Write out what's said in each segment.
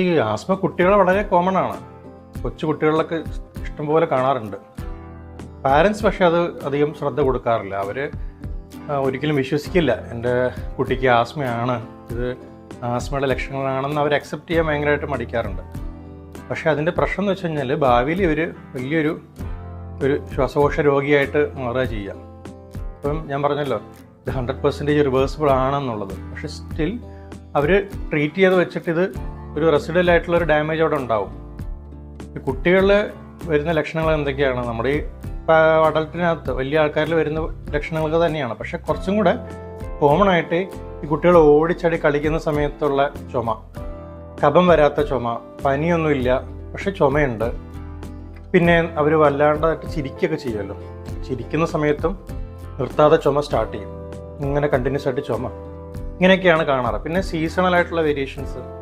ഈ ആസ്മ കുട്ടികൾ വളരെ കോമൺ ആണ്. കൊച്ചു കുട്ടികളിലൊക്കെ ഇഷ്ടംപോലെ കാണാറുണ്ട്. പാരൻസ് പക്ഷെ അത് അധികം ശ്രദ്ധ കൊടുക്കാറില്ല. അവർ ഒരിക്കലും വിശ്വസിക്കില്ല എന്റെ കുട്ടിക്ക് ആസ്മയാണ്. ഇത് ആസ്മയുടെ ലക്ഷണങ്ങളാണെന്ന് അവർ അക്സെപ്റ്റ് ചെയ്യാൻ ഭയങ്കരമായിട്ട് മടിക്കാറുണ്ട്. പക്ഷേ അതിന്റെ പ്രശ്നം എന്ന് വെച്ച് കഴിഞ്ഞാൽ ഭാവിയിൽ ഇവർ വലിയൊരു ഒരു ശ്വാസകോശ രോഗിയായിട്ട് മാറുക ചെയ്യാം ഇപ്പം ഞാൻ പറഞ്ഞല്ലോ ഇത് ഹൺഡ്രഡ് പെർസെന്റേജ് റിവേഴ്സിബിൾ ആണെന്നുള്ളത്. പക്ഷെ സ്റ്റിൽ അവർ ട്രീറ്റ് ചെയ്ത് വെച്ചിട്ട് ഇത് ഒരു റെസിഡൽ ആയിട്ടുള്ള ഒരു ഡാമേജ് അവിടെ ഉണ്ടാവും. ഈ കുട്ടികളിൽ വരുന്ന ലക്ഷണങ്ങൾ എന്തൊക്കെയാണ്? നമ്മുടെ ഈ അഡൽട്ടിനകത്ത് വലിയ ആൾക്കാരിൽ വരുന്ന ലക്ഷണങ്ങളൊക്കെ തന്നെയാണ്. പക്ഷെ കുറച്ചും കൂടെ കോമൺ ആയിട്ട് ഈ കുട്ടികൾ ഓടിച്ചടി കളിക്കുന്ന സമയത്തുള്ള ചുമ. കഫം വരാത്ത ചുമ. പനിയൊന്നുമില്ല. പക്ഷെ ചുമയുണ്ട്. പിന്നെ അവർ വല്ലാണ്ടായിട്ട് ചിരിക്കുകയൊക്കെ ചെയ്യുമല്ലോ. ചിരിക്കുന്ന സമയത്തും നിർത്താതെ ചുമ സ്റ്റാർട്ട് ചെയ്യും. ഇങ്ങനെ കണ്ടിന്യൂസ് ആയിട്ട് ചുമ. ഇങ്ങനെയൊക്കെയാണ് കാണാറ്. പിന്നെ സീസണൽ ആയിട്ടുള്ള വേരിയേഷൻസ്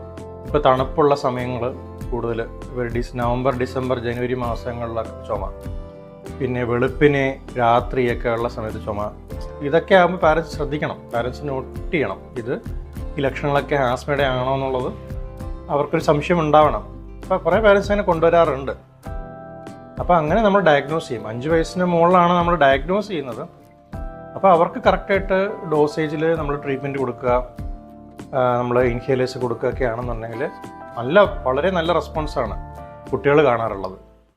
ഇപ്പോൾ തണുപ്പുള്ള സമയങ്ങൾ കൂടുതൽ ഡിസ് നവംബർ ഡിസംബർ ജനുവരി മാസങ്ങളിലൊക്കെ ചുമ. പിന്നെ വെളുപ്പിന് രാത്രിയൊക്കെ ഉള്ള സമയത്ത് ചുമ. ഇതൊക്കെ ആകുമ്പോൾ പാരൻസ് ശ്രദ്ധിക്കണം. പാരൻസ് നോട്ട് ചെയ്യണം ഇത് ഈ ലക്ഷണങ്ങളൊക്കെ ആസ്മയുടെ ആണോ എന്നുള്ളത് അവർക്കൊരു സംശയം ഉണ്ടാവണം. അപ്പോൾ കുറേ പാരൻസ് അങ്ങനെ കൊണ്ടുവരാറുണ്ട്. അപ്പോൾ അങ്ങനെ നമ്മൾ ഡയഗ്നോസ് ചെയ്യും. അഞ്ച് വയസ്സിന് മുകളിലാണ് നമ്മൾ ഡയഗ്നോസ് ചെയ്യുന്നത്. അപ്പോൾ അവർക്ക് കറക്റ്റായിട്ട് ഡോസേജിൽ നമ്മൾ ട്രീറ്റ്മെന്റ് കൊടുക്കുക. നമ്മൾ ഇൻഹേലേഴ്സ് കൊടുക്കുകയൊക്കെ ആണെന്നുണ്ടെങ്കിൽ നല്ല വളരെ നല്ല റെസ്പോൺസാണ് കുട്ടികൾ കാണാറുള്ളത്.